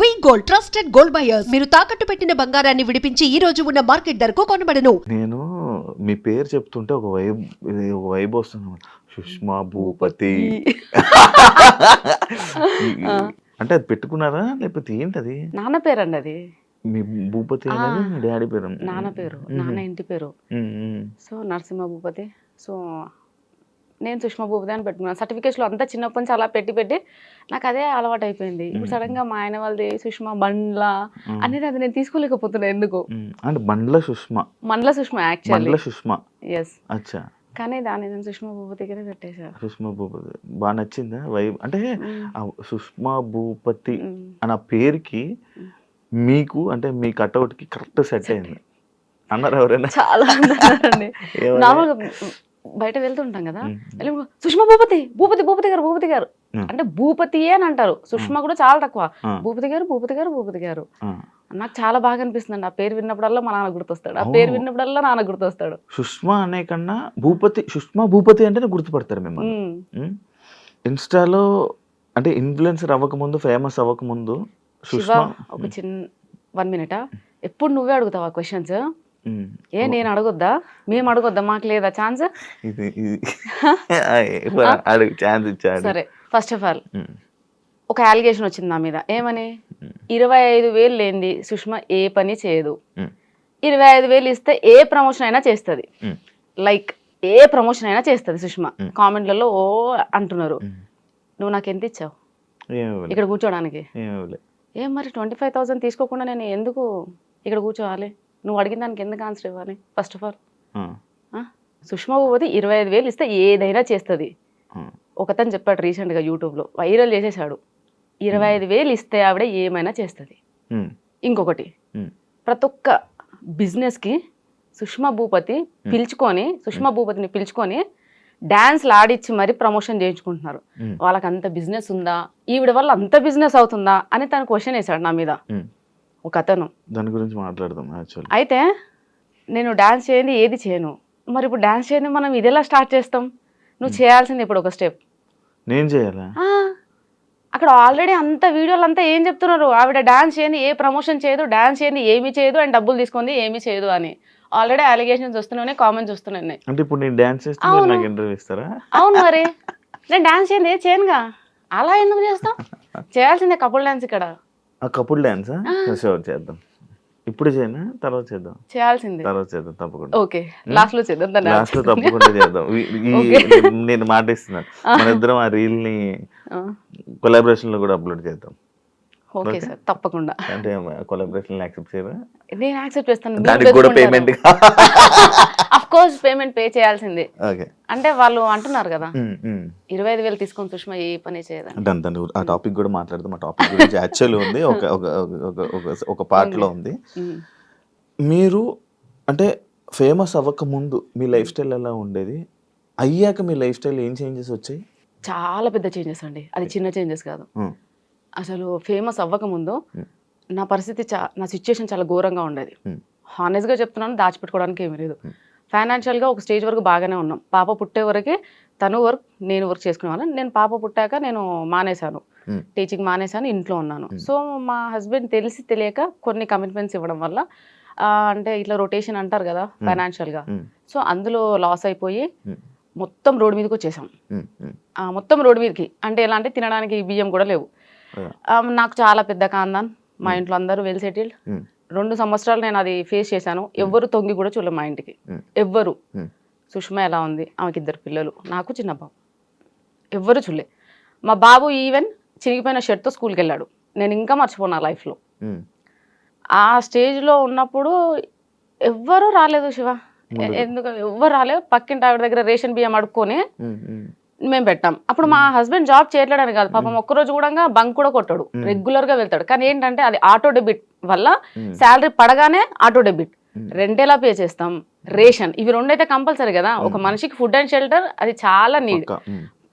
V gold trusted gold buyers మీరు తాకట్టు పెట్టిన బంగారాన్ని విడిపించి ఈ రోజు ఉన్న మార్కెట్ ధరకు కొనబడను. నేను మీ పేరు చెప్తుంటే ఒక వైబ్ ఒక వైబ్ వస్తుంది. సుష్మా భూపతి. అంటే అది పెట్టుకున్నారా? లేకపోతే ఏంటది? నాన్న పేరు అండి అది. మీ భూపతి ఆ. అనేది మీ డాడీ పేరు. నాన్న పేరు. నాన్న ఇంటి పేరు. సో నరసింహ భూపతి. సో నేను సుష్మా భూపతి అని పెట్టుకున్నాను. సర్టిఫికేట్స్లో అంతా చిన్నప్పటి నుంచి అలా పెట్టి పెట్టి నాకు అదే అలవాటు అయిపోయింది ఇప్పుడు. సడన్గా మా ఆయన వాళ్ళది సుష్మా బండ్ల. అనేది అది నేను తీసుకోలేకపోతున్నా ఎందుకు. అంటే బండ్ల సుష్మా? మండల సుష్మా యాక్చువల్లీ సుష్మా? ఎస్ అచ్చా. కానీ దాన్ని నేను సుష్మా భూపతిగానే పెట్టేశారు. సుష్మా భూపతి. బాగా నచ్చిందా వైబ్ అంటే సుష్మా భూపతి. అన్న పేరుకి. మీకు అంటే మీ కట్అవుట్కి కరెక్ట్ సెట్ అయింది. అన్నారు ఎవరైనా చాలా? నార్మల్గా బయట వెళ్తుంటాం కదా. సుష్మా భూపతి భూపతి భూపతి గారు భూపతి గారు. అంటే భూపతియే అని అంటారు. సుష్మా కూడా చాలా తక్కువ. భూపతి గారు భూపతి గారు భూపతి గారు. నాకు చాలా బాగా అనిపిస్తుంది ఆ పేరు విన్నప్పుడల్లా మా నాన్న గుర్తొస్తాడు. ఆ పేరు. విన్నప్పుడల్లా నాన్న గుర్తొస్తాడు. సుష్మా అనే కన్నా భూపతి సుష్మా భూపతి అంటేనే గుర్తుపడతారు మిమ్మల్ని. ఇన్స్టాలో అంటే ఇన్ఫ్లుయెన్సర్ అవ్వకముందు ఫేమస్ అవ్వకముందు ఒక చిన్న వన్ మినిటా? ఎప్పుడు నువ్వే అడుగుతావా క్వశ్చన్స్. ఏ నేను అడగొద్దా? మేము అడగొద్దా? మాకు లేదా ఛాన్స్? ఇచ్చాడు. సరే ఫస్ట్ ఆఫ్ ఆల్. ఒక అలిగేషన్ వచ్చింది నా మీద. ఏమని. ఇరవై ఐదు వేలు లేనిది సుష్మా ఏ పని చేయదు. ఇరవై ఐదు వేలు ఇస్తే ఏ ప్రమోషన్ అయినా చేస్తుంది. లైక్ ఏ ప్రమోషన్ అయినా చేస్తుంది సుష్మా. కామెంట్లలో ఓ అంటున్నారు. నువ్వు నాకు ఎంత ఇచ్చావు. ఇక్కడ కూర్చోడానికి. ఏం మరి ట్వంటీ ఫైవ్ థౌసండ్ తీసుకోకుండా నేను ఎందుకు ఇక్కడ కూర్చోవాలి? నువ్వు అడిగిన దానికి ఎందుకు ఆన్సర్ ఇవ్వాలి? First of all Sushma Bhupathi ఇరవై ఐదు వేలు ఇస్తే ఏదైనా చేస్తుంది. ఒకతను చెప్పాడు రీసెంట్గా యూట్యూబ్లో వైరల్ చేసేసాడు ఇరవై ఐదు వేలు ఇస్తే ఆవిడ ఏమైనా చేస్తుంది. ఇంకొకటి. ప్రతి ఒక్క బిజినెస్కి సుష్మా భూపతి పిలుచుకొని సుష్మా భూపతిని పిలుచుకొని డాన్స్లు ఆడిచ్చి మరి ప్రమోషన్ చేయించుకుంటున్నారు. వాళ్ళకి అంత బిజినెస్ ఉందా? ఈవిడ వల్ల అంత బిజినెస్ అవుతుందా? అని తను క్వశ్చన్ వేశాడు నా మీద. ఒక అతను దాని గురించి మాట్లాడదాం యాక్చువల్లీ అయితే నేను డాన్స్ చేయండి ఏది చేయను. మరి ఇప్పుడు డాన్స్ చేయండి మనం ఇది ఎలా స్టార్ట్ చేస్తాం? నువ్వు చేయాల్సింది ఇప్పుడు ఒక స్టెప్ నేను చేయాలా? అక్కడ ఆల్రెడీ అంత వీడియోలు అంతా ఏం చెప్తున్నారు? ఆవిడ డాన్స్ చేయండి ఏ ప్రమోషన్ చేయదు డాన్స్ చేయండి ఏమీ చేయదు అండ్ డబ్బులు తీసుకుంది ఏమీ చేయదు అని. ఆల్రెడీ అలిగేషన్స్ వస్తున్నాయి కామెంట్స్ వస్తున్నాయి అంటే ఇప్పుడు నేను డాన్స్ చేస్తే మీరు అవును. మరి. నేను డాన్స్ చేయండి చేయనుగా? అలా ఎందుకు చేస్తాం? చేయాల్సిందే కపుల్ డాన్స్ ఇక్కడ. కపుల్ డాన్సా? షూర్ చేద్దాం. ఇప్పుడు చేయనా? తర్వాత చేద్దాం. చేయాల్సిందే. తర్వాత చేద్దాం తప్పకుండా. ఓకే. లాస్ట్లో చేద్దాం లాస్ట్లో తప్పకుండా చేద్దాం. నేను మాట ఇస్తున్నాను మన ఇద్దరం ఆ రీల్ని కొలాబరేషన్లో కూడా అప్లోడ్ చేద్దాం. ఓకే. సార్ తప్పకుండా. అంటే కొలాబరేషన్ యాక్సెప్ట్ చేయరా? నేను యాక్సెప్ట్ చేస్తాను. దానికి కూడా పేమెంట్ కోర్స్ పేమెంట్ పే చేయాల్సిందే. ఓకే. అంటే వాళ్ళు అంటున్నారు కదా ఇరవై ఐదు వేలు తీసుకొని సుష్మా ఏ పని చేయదని. దాని దాని ఆ టాపిక్ కూడా మాట్లాడదాం. ఆ టాపిక్ గురించి యాక్చువల్ ఉంది ఒక ఒక part లో ఉంది. మీరు అంటే ఫేమస్ అవ్వక ముందు మీ లైఫ్ స్టైల్ ఎలా ఉండేది? అయ్యాక మీ లైఫ్ స్టైల్ ఏం చేంజెస్ వచ్చాయి? చాలా పెద్ద చేంజెస్ అండి. అది చిన్న చేంజెస్ కాదు. అసలు ఫేమస్ అవ్వకముందు Hmm. నా పరిస్థితి చా నా సిచ్యుయేషన్ చాలా ఘోరంగా ఉండేది. హానెస్ట్గా చెప్తున్నాను దాచిపెట్టుకోవడానికి ఏమీ లేదు. ఫైనాన్షియల్గా ఒక స్టేజ్ వరకు బాగానే ఉన్నాం. పాప పుట్టే వరకే తను వర్క్ నేను వర్క్ చేసుకునేవాళ్ళం. నేను పాప పుట్టాక నేను మానేశాను. Hmm. టీచింగ్ మానేశాను ఇంట్లో ఉన్నాను. Hmm. సో మా హస్బెండ్ తెలిసి తెలియక కొన్ని కమిట్మెంట్స్ ఇవ్వడం వల్ల అంటే ఇట్లా రొటేషన్ అంటారు కదా ఫైనాన్షియల్గా ఉమ్, సో అందులో లాస్ అయిపోయి మొత్తం రోడ్డు మీదకి వచ్చేసాం. మొత్తం రోడ్డు మీదకి. అంటే ఎలా అంటే తినడానికి బియ్యం కూడా లేవు. నాకు చాలా పెద్ద కాందాన్. మా ఇంట్లో అందరూ వెల్ సెటిల్డ్ రెండు సంవత్సరాలు నేను అది ఫేస్ చేశాను. ఎవ్వరు తొంగి కూడా చూడలే మా ఇంటికి. ఎవ్వరు. సుష్మా ఎలా ఉంది? ఆమెకి ఇద్దరు పిల్లలు. నాకు చిన్న బాబు. ఎవ్వరు చూడలే. మా బాబు ఈవెన్ చిరిగిపోయిన షర్ట్తో స్కూల్కి వెళ్ళాడు నేను ఇంకా మర్చిపోను లైఫ్లో. ఆ స్టేజ్లో ఉన్నప్పుడు ఎవ్వరూ రాలేదు శివ. ఎందుకు? ఎవ్వరు రాలేదు. పక్కింటి ఆవిడ దగ్గర రేషన్ బియ్యం అడుక్కొని మేము పెట్టాం. అప్పుడు మా హస్బెండ్ జాబ్ చేయట్లేడని కాదు. పాపం ఒక్కరోజు కూడా బంక్ కూడా కొట్టాడు. రెగ్యులర్గా వెళ్తాడు. కానీ ఏంటంటే అది ఆటో డెబిట్ వల్ల. శాలరీ పడగానే ఆటో డెబిట్. రెండేలా పే చేస్తాం. రేషన్. ఇవి రెండైతే కంపల్సరీ కదా. ఒక మనిషికి ఫుడ్ అండ్ షెల్టర్ అది చాలా నీడ్.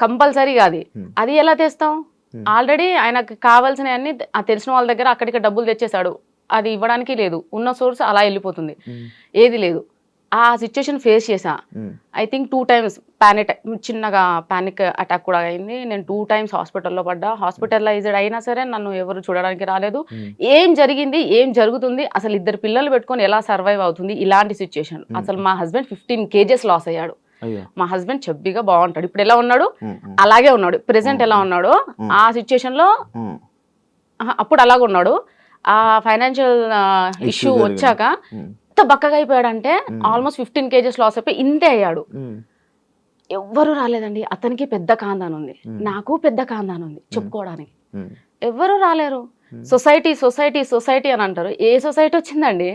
కంపల్సరీగా అది. అది ఎలా తెస్తాం. ఆల్రెడీ ఆయనకు కావాల్సిన అన్ని ఆ తెలిసిన వాళ్ళ దగ్గర అక్కడికి డబ్బులు తెచ్చేసాడు అది ఇవ్వడానికి లేదు. ఉన్న సోర్స్ అలా వెళ్ళిపోతుంది. ఏది లేదు. ఆ సిచ్యుయేషన్ ఫేస్ చేసా I think two times panic చిన్నగా ప్యానిక్ అటాక్ కూడా అయింది. నేను టూ టైమ్స్ హాస్పిటల్లో పడ్డా. హాస్పిటలైజ్డ్ అయినా సరే నన్ను ఎవరు చూడడానికి రాలేదు. ఉమ్, ఏం జరిగింది? ఏం జరుగుతుంది? అసలు ఇద్దరు పిల్లలు పెట్టుకొని ఎలా సర్వైవ్ అవుతుంది? ఇలాంటి సిచ్యుయేషన్ అసలు మా హస్బెండ్ ఫిఫ్టీన్ కేజెస్ లాస్ అయ్యాడు. అయ్యో. మా హస్బెండ్ చెబ్బిగా బాగుంటాడు. ఇప్పుడు ఎలా ఉన్నాడు? ఉమ్, అలాగే ఉన్నాడు. ప్రెసెంట్ ఎలా ఉన్నాడు ఆ సిచ్యుయేషన్లో అప్పుడు అలాగ ఉన్నాడు. ఆ ఫైనాన్షియల్ ఇష్యూ. వచ్చాక ఎంత బక్కగా అయిపోయాడంటే ఆల్మోస్ట్ ఫిఫ్టీన్ కేజెస్ లాస్ అయిపోయి ఇంతే అయ్యాడు. ఎవ్వరు రాలేదండి. అతనికి పెద్ద కాందాన్ ఉంది నాకు పెద్ద కాందాన్ ఉంది చెప్పుకోవడానికి. ఎవ్వరు రాలేరు. సొసైటీ సొసైటీ సొసైటీ అని అంటారు. ఏ సొసైటీ వచ్చిందండి?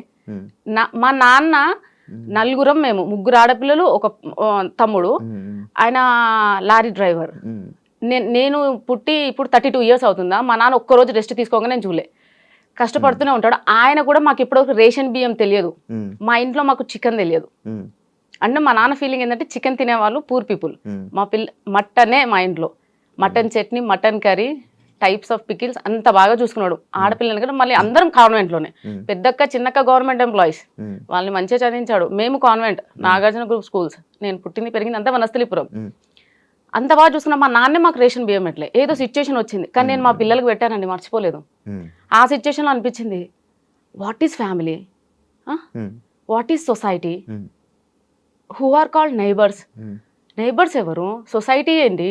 మా నాన్న నలుగురం మేము ముగ్గురు ఆడపిల్లలు ఒక తమ్ముడు. ఆయన లారీ డ్రైవర్. నేను నేను పుట్టి ఇప్పుడు థర్టీ టూ ఇయర్స్ అవుతుందా? మా నాన్న ఒక్కరోజు రెస్ట్ తీసుకోగా నేను చూలే కష్టపడుతూనే ఉంటాడు. ఆయన కూడా మాకు ఇప్పుడు రేషన్ బియ్యం తెలియదు. మా ఇంట్లో మాకు చికెన్ తెలియదు. అంటే మా నాన్న ఫీలింగ్ ఏంటంటే చికెన్ తినేవాళ్ళు పూర్ పీపుల్. మా పిల్ల మటనే మా ఇంట్లో. Mutton chutney mutton curry types of pickles అంత బాగా చూసుకున్నాడు. ఆడపిల్లలు కూడా మళ్ళీ అందరం కాన్వెంట్లోనే. పెద్దక్క చిన్నక్క గవర్నమెంట్ ఎంప్లాయీస్. వాళ్ళని మంచిగా చదివించాడు. మేము కాన్వెంట్. Nagarjuna group schools. నేను పుట్టింది పెరిగింది అంతా వనస్థలిపురం. అంత బాగా చూసుకున్న మా నాన్నే మాకు రేషన్ బియ్యం ఎట్లే? ఏదో సిచ్యుయేషన్ వచ్చింది. కానీ నేను మా పిల్లలకు పెట్టానండి మర్చిపోలేదు. ఆ సిచ్యుయేషన్లో అనిపించింది what is family what is society who are called neighbours neighbours ఎవరు? సొసైటీ ఏంటి?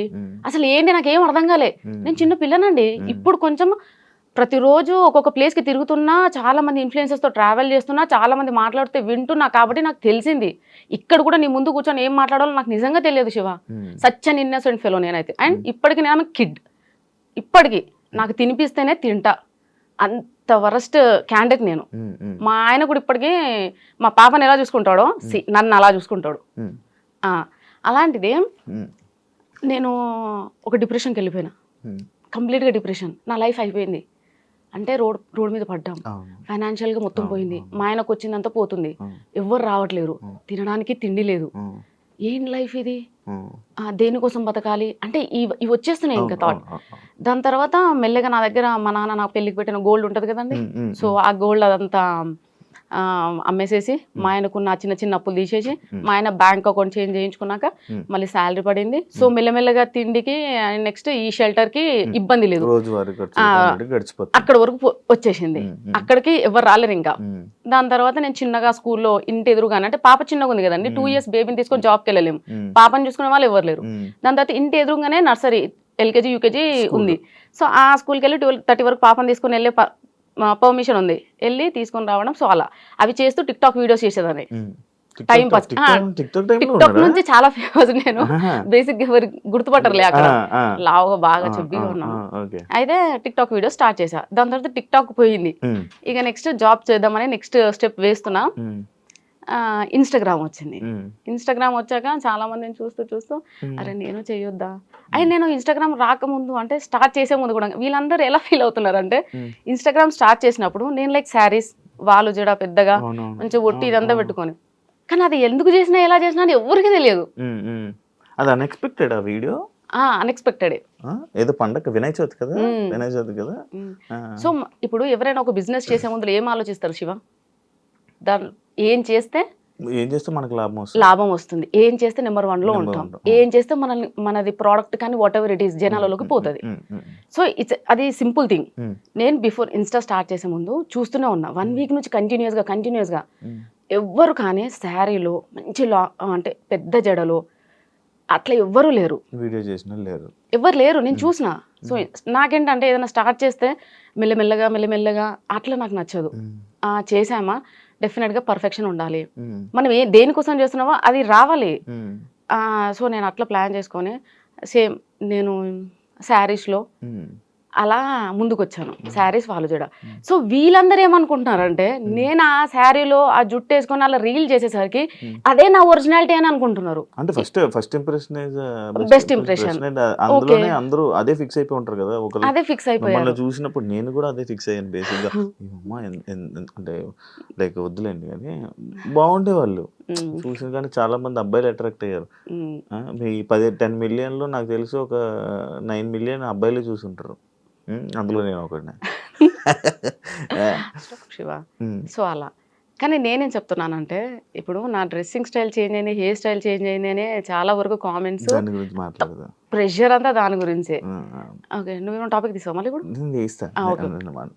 అసలు ఏంటి? నాకు ఏం అర్థం కాలే. నేను చిన్న పిల్లనండి. ఇప్పుడు కొంచెం ప్రతిరోజు ఒక్కొక్క ప్లేస్కి తిరుగుతున్నా చాలా మంది influencers తో ట్రావెల్ చేస్తున్నా చాలా మంది మాట్లాడితే వింటున్నా కాబట్టి నాకు తెలిసింది. ఇక్కడ కూడా నీ ముందు కూర్చొని ఏం మాట్లాడాలో నాకు నిజంగా తెలియదు Shiva. Such an innocent fellow నేనైతే. అండ్ ఇప్పటికి నేను కిడ్ ఇప్పటికి నాకు తినిపిస్తేనే తింటా. అంత వరస్ట్ క్యాండిడేట్ నేను. ఉమ్, ఉమ్, మా ఆయన కూడా ఇప్పటికీ మా పాపని ఎలా చూసుకుంటాడో? సి- నన్ను అలా చూసుకుంటాడు. అలాంటిది నేను ఒక డిప్రెషన్కి వెళ్ళిపోయినా. కంప్లీట్గా డిప్రెషన్ నా లైఫ్ అయిపోయింది. అంటే రోడ్ రోడ్ మీద పడ్డాం. అవును. ఫైనాన్షియల్గా మొత్తం పోయింది. మా ఆయనకు వచ్చిందంతా పోతుంది. ఎవ్వరు రావట్లేరు. తినడానికి తిండి లేదు. ఏం లైఫ్ ఇది? దేనికోసం బతకాలి? అంటే ఇవి ఇవి వచ్చేస్తున్నాయి ఇంకా థాట్. దాని తర్వాత మెల్లగా నా దగ్గర మా నాన్న నా పెళ్ళికి పెట్టిన గోల్డ్ ఉంటుంది కదండి. సో ఆ గోల్డ్ అదంతా అమ్మేసేసి మా ఆయనకున్న చిన్న చిన్న అప్పులు తీసేసి మా ఆయన బ్యాంక్ అకౌంట్ చేంజ్ చేయించుకున్నాక. మళ్ళీ శాలరీ పడింది. సో మెల్లమెల్లగా తిండికి నెక్స్ట్ ఈ షెల్టర్కి ఇబ్బంది లేదు. అక్కడ వరకు వచ్చేసింది. అక్కడికి ఎవరు రాలేరు ఇంకా. దాని తర్వాత నేను చిన్నగా స్కూల్లో ఇంటి ఎదురుగానే అంటే పాప చిన్నగా ఉంది కదండి టూ ఇయర్స్ బేబీని తీసుకొని జాబ్కి వెళ్ళలేము. పాపని చూసుకునే వాళ్ళు ఎవరు లేరు. దాని తర్వాత ఇంటి ఎదురుగానే నర్సరీ ఎల్కేజీ యూకేజీ ఉంది. సో ఆ స్కూల్కి వెళ్ళి ట్వెల్వ్ థర్టీ వరకు పాపని తీసుకొని వెళ్ళే పర్మిషన్ ఉంది. వెళ్ళి తీసుకొని రావడం సో అలా అవి చేస్తూ టిక్ టాక్ వీడియోస్ చేసేదాన్ని. Um. Time TikTok-. TikTok- TikTok? నుంచి చాలా ఫేమస్ నేను. బేసిక్ ఎవరు గుర్తుపట్టరులే అక్కడ. లావుగా బాగా చెబ్బిగా ఉన్నాను. అయితే టిక్ టాక్ వీడియో స్టార్ట్ చేసా దాని తర్వాత టిక్ టాక్ పోయింది ఇక నెక్స్ట్ జాబ్ చేద్దామని నెక్స్ట్ స్టెప్ వేస్తున్నా. ఇన్స్టాగ్రామ్ వచ్చింది. ఇన్స్టాగ్రామ్ వచ్చాక చాలా మందిని చూస్తూ చూస్తూ. అరే నేను చేయొద్దా అయి నేను ఇన్స్టాగ్రామ్ రాకముందు అంటే స్టార్ట్ చేసే ముందు కూడా వీళ్ళందరూ ఎలా ఫీల్ అవుతున్నారు అంటే Hmm. ఇన్స్టాగ్రామ్ స్టార్ట్ చేసినప్పుడు నేను లైక్ శారీస్ వాళ్ళు జడ పెద్దగా. మంచిగా ఒట్టి ఇదంతా పెట్టుకొని. కానీ అది ఎందుకు చేసినా ఎలా చేసినా అని ఎవరికి తెలియదు. అది అన్ఎక్స్పెక్టెడ్ ఆ వీడియో? అన్ఎక్స్పెక్టెడ్ ఏదో పండగ వినాయక చవితి కదా. వినాయక చవితి కదా? సో ఇప్పుడు ఎవరైనా ఒక బిజినెస్ చేసే ముందు ఏం ఆలోచిస్తారు శివ? దాని ఏం చేస్తే ఏం చేస్తే మనకు లాభం వస్తుంది? లాభం వస్తుంది. ఏం చేస్తే నెంబర్ వన్లో ఉంటాం. ఏం చేస్తే మనల్ని మనది ప్రోడక్ట్ కానీ వాట్ ఎవర్ ఇట్ ఈస్ జనాలలోకి పోతుంది. సో ఇట్స్ అది సింపుల్ థింగ్ నేను బిఫోర్ ఇన్స్టా స్టార్ట్ చేసే ముందు చూస్తూనే ఉన్నా. వన్ వీక్ నుంచి కంటిన్యూస్గా కంటిన్యూస్గా ఉమ్, ఎవ్వరు కానీ శారీలో మంచి లా అంటే పెద్ద జడలో అట్లా ఎవ్వరూ లేరు. వీడియో చేసిన లేరు. ఎవ్వరు లేరు. నేను చూసిన. సో నాకేంటంటే ఏదైనా స్టార్ట్ చేస్తే మెల్లమెల్లగా మెల్లమెల్లగా అట్లా నాకు నచ్చదు. ఉమ్, ఆ, చేసామా డెఫినెట్గా పర్ఫెక్షన్ ఉండాలి. మనం ఏ దేనికోసం చేస్తున్నామో అది రావాలి. సో నేను అట్లా ప్లాన్ చేసుకొని సేమ్ నేను శారీస్లో అలా ముందుకు వచ్చాను శారీస్ వాళ్ళు కూడా సో వీళ్ళందరూ ఏమనుకుంటున్నారంటే నేను ఆ శారీలో ఆ జుట్టు వేసుకొని అలా రీల్ చేసేసరికి అదే నా ఒరిజినాలిటీ అని అనుకుంటున్నారు. అంటే first first impression Best impression. అందులోనే అందరూ అదే ఫిక్స్ అయిపోయి ఉంటారు కదా ఒక అదే ఫిక్స్ అయిపోయారు. చూసినప్పుడు నేను కూడా అదే ఫిక్స్ అయ్యాను బేసిక్గా అంటే లైక్ వద్దులేండి కానీ బాగుండే వాళ్ళు చూసిన కానీ చాలా మంది అబ్బాయిలు అట్రాక్ట్ అయ్యారు. మీ పది టెన్ మిలియన్లో నాకు తెలిసి ఒక నైన్ మిలియన్ అబ్బాయిలు చూసుంటారు అందులో నేను ఒకడిని. శివ. సో అలా. కానీ నేనేం చెప్తున్నానంటే ఇప్పుడు నా డ్రెస్సింగ్ స్టైల్ చేంజ్ అయింది హెయిర్ స్టైల్ చేంజ్ అయింది అనే చాలా వరకు కామెంట్స్ దాని గురించి మాట్లాడదా. ప్రెషర్ అంతా దాని గురించే. ఓకే నువ్వేమో టాపిక్ తీసావు మళ్ళీ మాను.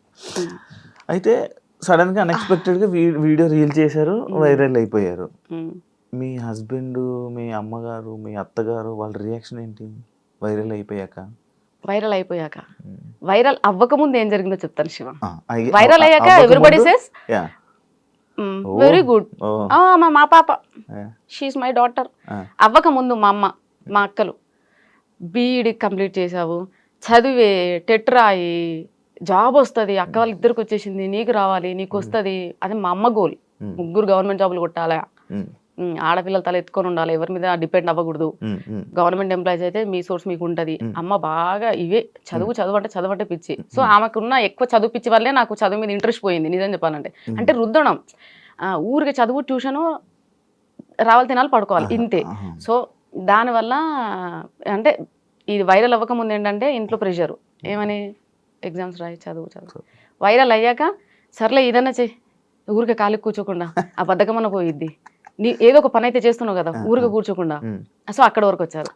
అయితే సడన్గా అన్ఎక్స్పెక్టెడ్గా వీడియో రీల్ చేశారు వైరల్ అయిపోయారు. మీ హస్బెండ్ మీ అమ్మగారు మీ అత్తగారు వాళ్ళ రియాక్షన్ ఏంటి? వైరల్ అయిపోయాక? వైరల్ అయిపోయాక. వైరల్ అవ్వకముందు ఏం జరిగిందో చెప్తాను శివ. వైరల్ అయ్యాక ఎవ్రీబడి సేస్. వెరీ గుడ్ మా మా పాప. షీఈ్ మై డాటర్ ఆ, అవ్వక ముందు మా అమ్మ మా అక్కలు. బీఈడి కంప్లీట్ చేసావు చదివే టెట్ రాయి జాబ్ వస్తుంది అక్క వాళ్ళ ఇద్దరికి వచ్చేసింది నీకు రావాలి నీకు వస్తుంది. అది మా అమ్మ గోల్ ముగ్గురు గవర్నమెంట్ జాబులు కొట్టాలా. ఆడపిల్లల తల ఎత్తుకొని ఉండాలి. ఎవరి మీద డిపెండ్ అవ్వకూడదు. గవర్నమెంట్ ఎంప్లాయీస్ అయితే మీ సోర్స్ మీకు ఉంటుంది మ్మ్. అమ్మ బాగా ఇవే చదువు చదువు అంటే చదువు అంటే పిచ్చి. సో ఆమెకున్న ఎక్కువ చదువు పిచ్చి వల్లే నాకు చదువు మీద ఇంట్రెస్ట్ పోయింది. నిజం చెప్పాలంటే. అంటే రుద్దడం ఊరికి చదువు ట్యూషను రావాలి తినాలి పడుకోవాలి. ఇంతే. సో దానివల్ల అంటే ఇది వైరల్ అవ్వక ముందు ఏంటంటే ఇంట్లో ప్రెషర్ ఏమని? ఎగ్జామ్స్ రాయి చదువు చదువు. వైరల్ అయ్యాక సర్లే ఏదన్నా చెయ్యి ఊరికే ఖాళీ కూర్చోకుండా. ఆ బద్ధకమన్న పోయిద్ది. ఏదో ఒక పని అయితే చేస్తున్నావు కదా ఊరికే కూర్చోకుండా. సో అక్కడ వరకు వచ్చారు.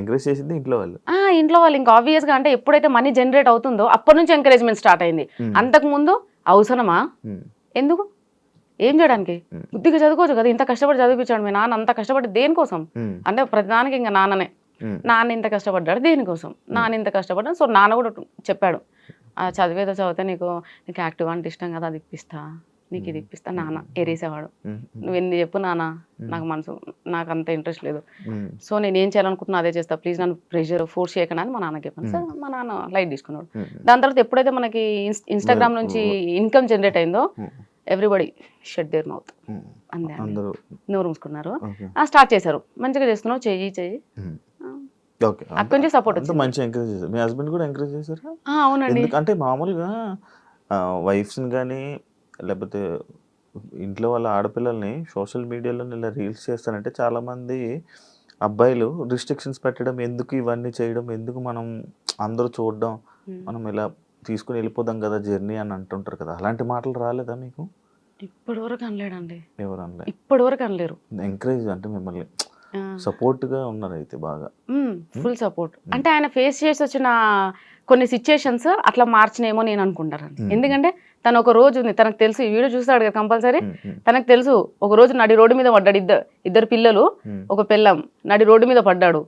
ఎంకరేజ్ చేసింది ఇంట్లో వాళ్ళు. ఆ ఇంట్లో వాళ్ళు ఇంకా ఆబ్వియస్గా అంటే ఎప్పుడైతే మనీ జనరేట్ అవుతుందో అప్పటి నుంచి ఎంకరేజ్మెంట్ స్టార్ట్ అయింది. అంతకు ముందు అవసరమా? ఎందుకు? ఏం చేయడానికి. బుద్ధిగా చదువుకోవచ్చు కదా ఇంత కష్టపడి చదివించాడు మీ నాన్న అంత కష్టపడి దేనికోసం? అంటే ప్రతిదానికి ఇంకా నాన్ననే. నాన్న ఇంత కష్టపడ్డాడు దేనికోసం? నాన్న ఇంత కష్టపడ్డాడు. సో నాన్న కూడా చెప్పాడు ఆ చదివేదో చదివితే నీకు నీకు యాక్టివ్ అంటే ఇష్టం కదా అది ఇప్పిస్తా. నీకు ఇది ఇప్పిస్తా నాన్న ఎరేసేవాడు నువ్వు ఎన్ని చెప్పు నాన్న నాకు మనసు నాకు అంత ఇంట్రెస్ట్ లేదు. సో నేను ఏం చేయాలనుకుంటున్నా అదే చేస్తా. ప్లీజ్ నన్ను ప్రెషర్ ఫోర్స్ చేయకుండా అని మా నాన్నకి చెప్పాను. సార్ మా నాన్న లైట్ తీసుకున్నాడు. దాని తర్వాత ఎప్పుడైతే మనకి ఇన్స్టాగ్రామ్ నుంచి ఇన్కమ్ జనరేట్ అయిందో ఎవ్రీబడి షెడ్ దేర్ మౌత్. అందరూ. నోరు మూసుకున్నారు. స్టార్ట్ చేశారు. మంచిగా చేస్తున్నావు చెయ్యి చెయ్యి. అక్కడి నుంచి సపోర్ట్ అంత వచ్చింది. మంచి ఎంకరేజ్ చేశారు. మీ హస్బెండ్ కూడా ఎంకరేజ్ చేశారా? అవునండి. ఎందుకంటే మామూలుగా వైఫ్స్ని కానీ లేకపోతే ఇంట్లో వాళ్ళ ఆడపిల్లల్ని సోషల్ మీడియాలో ఇలా రీల్స్ చేస్తారంటే చాలామంది అబ్బాయిలు రిస్ట్రిక్షన్స్ పెట్టడం ఎందుకు ఇవన్నీ చేయడం ఎందుకు మనం అందరూ చూడడం. మనం ఇలా తీసుకుని వెళ్ళిపోదాం కదా జర్నీ అని అంటుంటారు కదా. అలాంటి మాటలు రాలేదా మీకు? ఇప్పటి వరకు అనలేడండి. ఎవరు అనలే? ఇప్పటి వరకు అనలేరు. ఎంకరేజ్ అంటే మిమ్మల్ని సపోర్ట్గా ఉన్నారు అయితే బాగా ఫుల్ సపోర్ట్. అంటే ఆయన ఫేస్ చేసి వచ్చిన కొన్ని సిచ్యుయేషన్స్ అట్లా మార్చినేమో నేను అనుకుంటాను Hmm. ఎందుకంటే తను ఒక రోజు ఉంది. తనకు తెలుసు. ఈ వీడియో చూస్తాడు కదా కంపల్సరీ. తనకు తెలుసు. ఒక రోజు నడి రోడ్డు మీద పడ్డాడు ఇద్దరు ఇద్దరు పిల్లలు. ఒక పిల్లం నడి రోడ్డు మీద పడ్డాడు.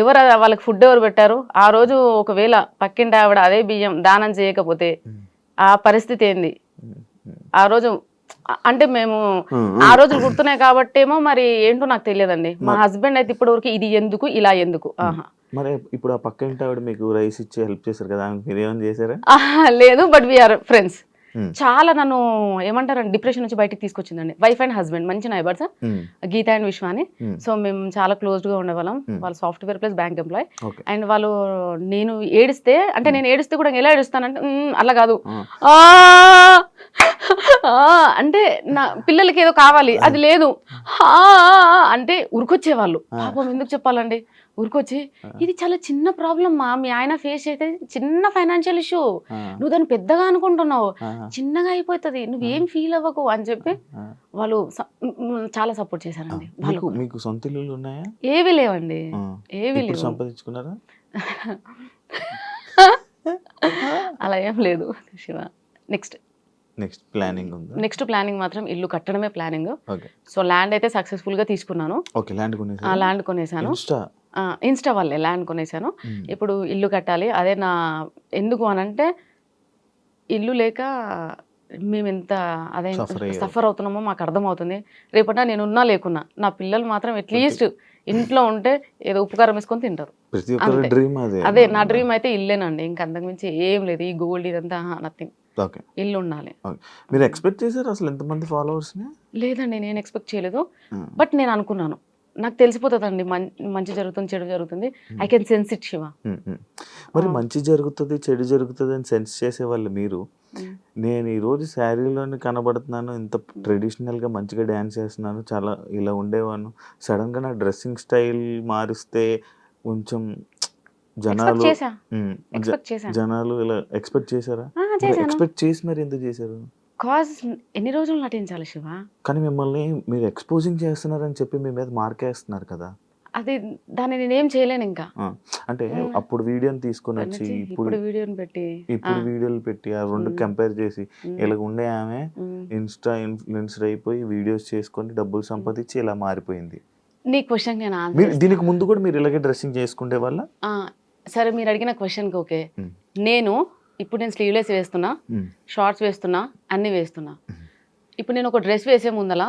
ఎవరు వాళ్ళకి ఫుడ్ ఎవరు పెట్టారు? ఆ రోజు ఒకవేళ పక్కింటి ఆవిడ అదే బియ్యం దానం చేయకపోతే ఆ పరిస్థితి ఏంది. ఆ రోజు అంటే మేము ఆ రోజులు గుర్తున్నాయి కాబట్టేమో మరి ఏంటో నాకు తెలియదండి. మా హస్బెండ్ అయితే ఇప్పటి వరకు ఇది ఎందుకు ఇలా ఎందుకు? ఆహా. మరి ఇప్పుడు ఆ పక్క ఇంటి ఆవిడ మీకు రైస్ ఇచ్చి హెల్ప్ చేశారు కదా? మీరు ఏమైనా చేశారా? లేదు బట్ వీఆర్ ఫ్రెండ్స్. చాలా నన్ను ఏమంటారండి డిప్రెషన్ నుంచి బయటికి తీసుకొచ్చిందండి. వైఫ్ అండ్ హస్బెండ్ మంచి నైబర్స్ గీత అండ్ విశ్వాని ఉమ్, సో మేము చాలా క్లోజ్గా ఉండేవాళ్ళం. వాళ్ళు software plus bank employee. And వాళ్ళు నేను ఏడిస్తే అంటే నేను ఏడిస్తే కూడా ఎలా ఏడుస్తానంటే "మ్మ్, అలా కాదు. అంటే నా పిల్లలకి ఏదో కావాలి. అది లేదు. ఆ, అంటే ఉరికొచ్చేవాళ్ళు. పాపం ఎందుకు చెప్పాలండి? ఉరికొచ్చి ఇది చాలా చిన్న ప్రాబ్లం మా మీ ఆయన ఫేస్ చేస్తే చిన్న ఫైనాన్షియల్ ఇష్యూ. నువ్వు దాన్ని పెద్దగా అనుకుంటున్నావు. చిన్నగా అయిపోతుంది. నువ్వేం ఫీల్ అవ్వకు అని చెప్పి. వాళ్ళు చాలా సపోర్ట్ చేశారండి. వాళ్ళు. మీకు సొంత ఉన్నాయా? ఏవి లేవండి. ఏవి లేవు. సంపాదించుకున్నారా? అలా ఏం లేదు శివ. నెక్స్ట్ నెక్స్ట్ ప్లానింగ్ ఉందా? నెక్స్ట్ ప్లానింగ్ మాత్రం ఇల్లు కట్టడమే ప్లానింగ్ సో ల్యాండ్ అయితే సక్సెస్ఫుల్గా తీసుకున్నాను. ఓకే ల్యాండ్ ఆ కొనేసారా ల్యాండ్ కొనేసాను ఇన్స్టా వల్లే ల్యాండ్ కొనేసాను ఇప్పుడు ఇల్లు కట్టాలి. అదే నా ఎందుకు అనంటే ఇల్లు లేక మేము ఎంత అదే. సఫర్ అవుతున్నామో మాకు అర్థమవుతుంది. రేపట నేను ఉన్నా లేకున్నా నా పిల్లలు మాత్రం అట్లీస్ట్ ఇంట్లో ఉంటే ఏదో ఉపకారం వేసుకొని తింటారు. అదే నా డ్రీమ్ అయితే ఇల్లేనండి. ఇంకా అంతకుమించి ఏం లేదు. ఈ గోల్డ్ ఇదంతా నథింగ్ ఇల్లు ఉండాలి. మీరు ఎక్స్పెక్ట్ చేశారు అసలు ఎంతమంది ఫాలోవర్స్ లేదండి నేను ఎక్స్పెక్ట్ చేయలేదు. బట్ నేను అనుకున్నాను. నాకు తెలిసిపోతుందండి. మంచి జరుగుతుంది చెడు జరుగుతుంది. I can sense it Shiva మరి. మంచి జరుగుతుంది చెడు జరుగుతుంది అని సెన్స్ చేసేవాళ్ళు మీరు. Mm. నేను ఈ రోజు శారీలోనే కనబడుతున్నాను ఇంత ట్రెడిషనల్గా మంచిగా డ్యాన్స్ చేస్తున్నాను చాలా ఇలా ఉండేవాను. సడన్గా నా డ్రెస్సింగ్ స్టైల్ మారిస్తే కొంచెం జనాలు చేసా చేశాను జనాలు ఇలా ఎక్స్పెక్ట్ చేశారా? ఎక్స్పెక్ట్ చేసి మరి ఎందుకు చేశారు? కాజ్ ఎన్ని రోజులు నటించాలి శివ? కానీ మిమ్మల్ని మీరు ఎక్స్పోజింగ్ చేస్తున్నారని చెప్పి మీ మీద మార్కేస్తున్నారు కదా. అది దాన్ని నేనేం చేయలేను ఇంకా. అంటే. అప్పుడు వీడియోని తీసుకొని వచ్చి ఇప్పుడు వీడియోని పెట్టి ఇప్పుడు వీడియోలు పెట్టి ఆ రెండు. కంపేర్ చేసి ఇలాగ ఉండే ఆమె. ఇన్స్టా ఇన్ఫ్లుయెన్సర్ అయిపోయి వీడియోస్ చేసుకొని డబ్బులు సంపాదించి ఇలా మారిపోయింది. నీ క్వశ్చన్ నేను మీరు దీనికి ముందు కూడా మీరు ఇలాగే డ్రెస్సింగ్ చేసుకుంటే వల్ల సరే మీరు అడిగిన క్వశ్చన్కి ఓకే. నేను ఇప్పుడు నేను స్లీవ్లెస్ వేస్తున్నా షార్ట్స్ వేస్తున్నా అన్నీ వేస్తున్నా. ఇప్పుడు నేను ఒక డ్రెస్ వేసే ముందల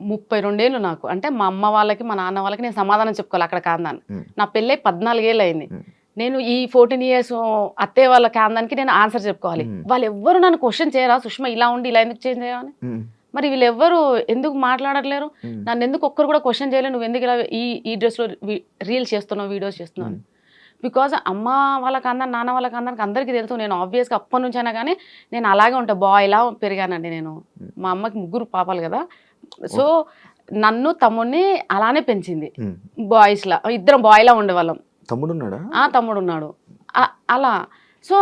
ముప్పై రెండేళ్ళు నాకు. అంటే మా అమ్మ వాళ్ళకి మా నాన్న వాళ్ళకి నేను సమాధానం చెప్పుకోవాలి అక్కడ కాందాన్ని. నా పెళ్ళై పద్నాలుగేళ్ళు అయింది. నేను ఈ ఫోర్టీన్ ఇయర్స్ అత్తయ్య వాళ్ళ కాందానికి నేను ఆన్సర్ చెప్పుకోవాలి. వాళ్ళు ఎవ్వరు నన్ను క్వశ్చన్ చేయరా? సుష్మా ఇలా ఉండి ఇలా ఎందుకు చేంజ్ చేయమని మరి వీళ్ళు ఎవ్వరు ఎందుకు మాట్లాడట్లేరు? నన్ను ఎందుకు ఒక్కరు కూడా క్వశ్చన్ చేయలేదు నువ్వు ఎందుకు ఇలా ఈ ఈ డ్రెస్లో రీల్స్ చేస్తున్నావు వీడియోస్ చేస్తున్నావు బికాజ్ అమ్మ వాళ్ళకి అందరు నాన్న వాళ్ళకి అందరికి అందరికీ తెలుసు. నేను ఆబ్వియస్గా అప్పటి నుంచి అయినా కానీ నేను అలాగే ఉంటా. బాయ్లా పెరిగానండి నేను. మా అమ్మకి ముగ్గురు పాపాలు కదా. సో నన్ను తమ్ముడిని అలానే పెంచింది. బాయ్స్లా ఇద్దరం బాయ్లా ఉండేవాళ్ళం. తమ్ముడు ఉన్నాడా ఆ తమ్ముడు ఉన్నాడు అలా. సో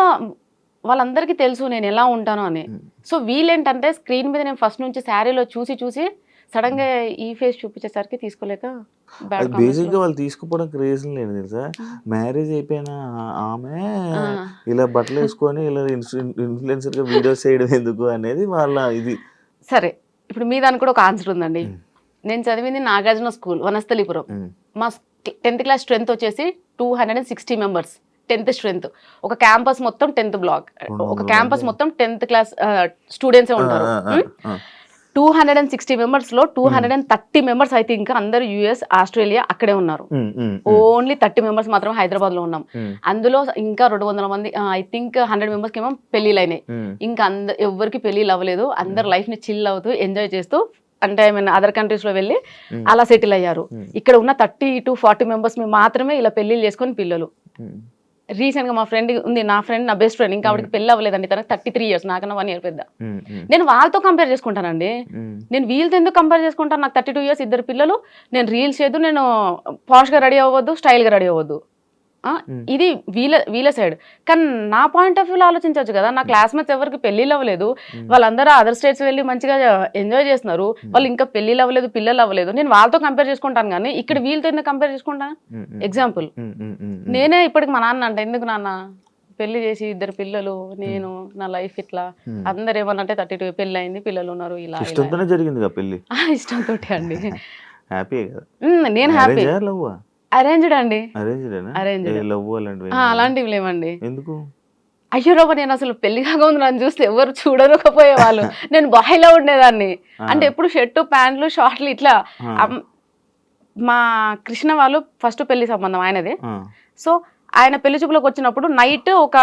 వాళ్ళందరికీ తెలుసు నేను ఎలా ఉంటాను అని. సో వీళ్ళేంటంటే స్క్రీన్ మీద నేను ఫస్ట్ నుంచి శారీలో చూసి చూసి సడన్గా ఈ ఫేస్ చూపించేసరికి తీసుకోలేక అది బేసిక్గా వాళ్ళు తీసుకోవడానికి రీజన్ లేదు తెలుసా? మ్యారేజ్ అయిపోయిన ఆమె. ఇలా బట్టలు వేసుకొని ఇలా ఇన్ఫ్లుయెన్సర్గా వీడియోస్ చేయడం ఎందుకు అనేది వాళ్ళ ఇది. సరే ఇప్పుడు మీ దానికి కూడా ఒక ఆన్సర్ ఉందండి. నేను చదివింది నాగార్జున స్కూల్ వనస్థలిపురం. మా టెన్త్ క్లాస్ స్ట్రెంత్ వచ్చేసి two hundred and sixty members tenth strength. ఒక క్యాంపస్ మొత్తం టెన్త్ బ్లాక్. ఒక క్యాంపస్. మొత్తం టెన్త్ క్లాస్ స్టూడెంట్స్ ఉంటారు. టూ హండ్రెడ్ అండ్ సిక్స్టీ మెంబర్స్లో two hundred and thirty members అయితే ఇంకా అందరు యుఎస్ ఆస్ట్రేలియా అక్కడే ఉన్నారు. Um, um, um, only thirty members మాత్రం హైదరాబాద్లో ఉన్నాం అందులో ఇంకా రెండు వందల మంది ఐ థింక్ హండ్రెడ్ మెంబర్స్కి ఏమో పెళ్ళిళ్ళు అయినాయి. ఇంకా అంద ఎవరికి పెళ్ళిళ్ళు అవ్వలేదు. అందరు లైఫ్ని చిల్ అవుతూ ఎంజాయ్ చేస్తూ అంటే ఐ మీన్ అదర్ కంట్రీస్లో వెళ్ళి అలా సెటిల్ అయ్యారు. ఇక్కడ ఉన్న థర్టీ టు ఫార్టీ మెంబర్స్ మాత్రమే ఇలా పెళ్ళిళ్ళు చేసుకొని పిల్లలు. ఉమ్, రీసెంట్గా మా ఫ్రెండ్ ఉంది నా ఫ్రెండ్ నా బెస్ట్ ఫ్రెండ్ ఇంకా ఆవిడకి పెళ్ళి అవ్వలేదండి. తనకి థర్టీ త్రీ ఇయర్స్ నాకన్నా వన్ ఇయర్ పెద్ద. ఉమ్, ఉమ్, నేను వాళ్ళతో కంపేర్ చేసుకుంటానండి. నేను వీళ్ళతో ఎందుకు కంపేర్ చేసుకుంటాను? నాకు థర్టీ టూ ఇయర్స్ ఇద్దరు పిల్లలు. నేను రీల్స్ చేయదు నేను పాష్గా రెడీ అవ్వద్దు స్టైల్గా రెడీ అవ్వద్దు Hmm. ఇది వీళ్ళ వీళ్ళ సైడ్. కానీ నా పాయింట్ ఆఫ్ వ్యూలో ఆలోచించవచ్చు కదా నా క్లాస్మేట్స్ ఎవరికి పెళ్ళిళ్ళు అవ్వలేదు. వాళ్ళందరూ అదర్ స్టేట్స్ వెళ్ళి మంచిగా ఎంజాయ్ చేస్తున్నారు వాళ్ళు ఇంకా పెళ్ళిళ్ళు అవ్వలేదు పిల్లలు అవ్వలేదు. నేను వాళ్ళతో కంపేర్ చేసుకుంటాను కానీ ఇక్కడ వీళ్ళతో ఎందుకు కంపేర్ చేసుకుంటాను? ఎగ్జాంపుల్. నేనే ఇప్పటికి మా నాన్న అంట ఎందుకు నాన్న? పెళ్ళి చేసి ఇద్దరు పిల్లలు నేను నా లైఫ్ ఇట్లా. అందరు ఏమన్నంటే థర్టీ టూ పెళ్ళి అయింది పిల్లలు ఉన్నారు ఇలా ఇష్టంతోనే జరిగింది పెళ్ళి ఇష్టంతో అండి. హ్యాపీ నేను హ్యాపీ అరేంజ్డ్ అండి. లవ్ అలాంటివి ఆ, అలాంటివి లేవండి. ఎందుకు? అయ్యో రాబా నేను అసలు పెళ్ళి కాకముందు నన్ను చూస్తే ఎవరు చూడకపోయేవాళ్ళు నేను బాయిలో ఉండేదాన్ని. అంటే ఎప్పుడు షర్టు ప్యాంట్లు షార్ట్లు ఇట్లా మా కృష్ణ వాళ్ళు ఫస్ట్ పెళ్ళి సంబంధం ఆయనది. సో ఆయన పెళ్ళి చూపులోకి వచ్చినప్పుడు నైట్ ఒక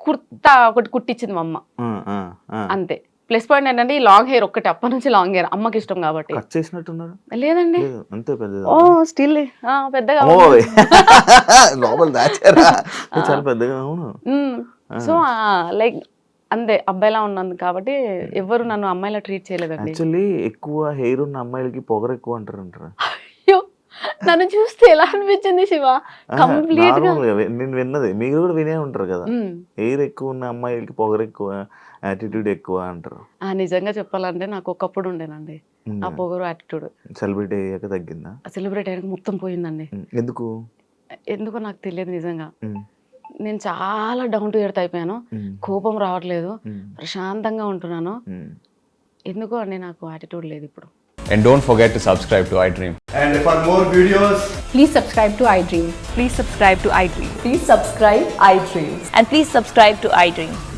కుర్తా ఒకటి కుట్టించింది మా అమ్మ. అంతే. ప్లస్ పాయింట్ ఏంటంటే ఈ లాంగ్ హెయిర్ ఒక్కటి అప్పటి నుంచి లాంగ్ హెయిర్ అమ్మకి ఇష్టం కాబట్టి. కట్ చేసినట్టున్నారు? లేదండి. లేదు అంతే పెద్దది. Oh still. పెద్దగా ఓయ్. లోపల దాచారా? ఇది చాలా పెద్దగా అవును. సో లైక్ అంతే అబ్బాయిలా ఉన్నందు కాబట్టి ఎవరు నన్ను అమ్మాయిలా ట్రీట్ చేయలేదండి. యాక్చువల్లీ ఎక్కువ హెయిర్ ఉన్న అమ్మాయిలకి పొగరు ఎక్కువ అంటారు అంటారు అయ్యో నన్ను చూస్తే ఎలా అనిపించింది శివ? కంప్లీట్గా నేను విన్నది మీరు కూడా వినే ఉంటారు కదా. హెయిర్ ఎక్కువ ఉన్న అమ్మాయిలకి పొగరు ఎక్కువ. యాటిట్యూడ్ ఎక్కువ అంటారు. ఆ నిజంగా చెప్పాలంటే నాకు ఒకప్పుడు ఉండేనండి. ఆ పొగరు యాటిట్యూడ్ సెలబ్రిటీ అయ్యాక తగ్గిందా? సెలబ్రేట్ అయ్యాక మొత్తం పోయిందండి. ఎందుకు? ఎందుకో నాకు తెలియదు నిజంగా. నేను చాలా డౌన్ టు ఎర్త్ అయిపోయాను. కోపం రావట్లేదు. ప్రశాంతంగా ఉంటున్నాను. ఎందుకో అండి నాకు యాటిట్యూడ్ లేదు ఇప్పుడు. And don't forget to subscribe to iDream. And for more videos, Please subscribe to iDream. Please subscribe to iDream. Please subscribe iDream. And please subscribe to iDream.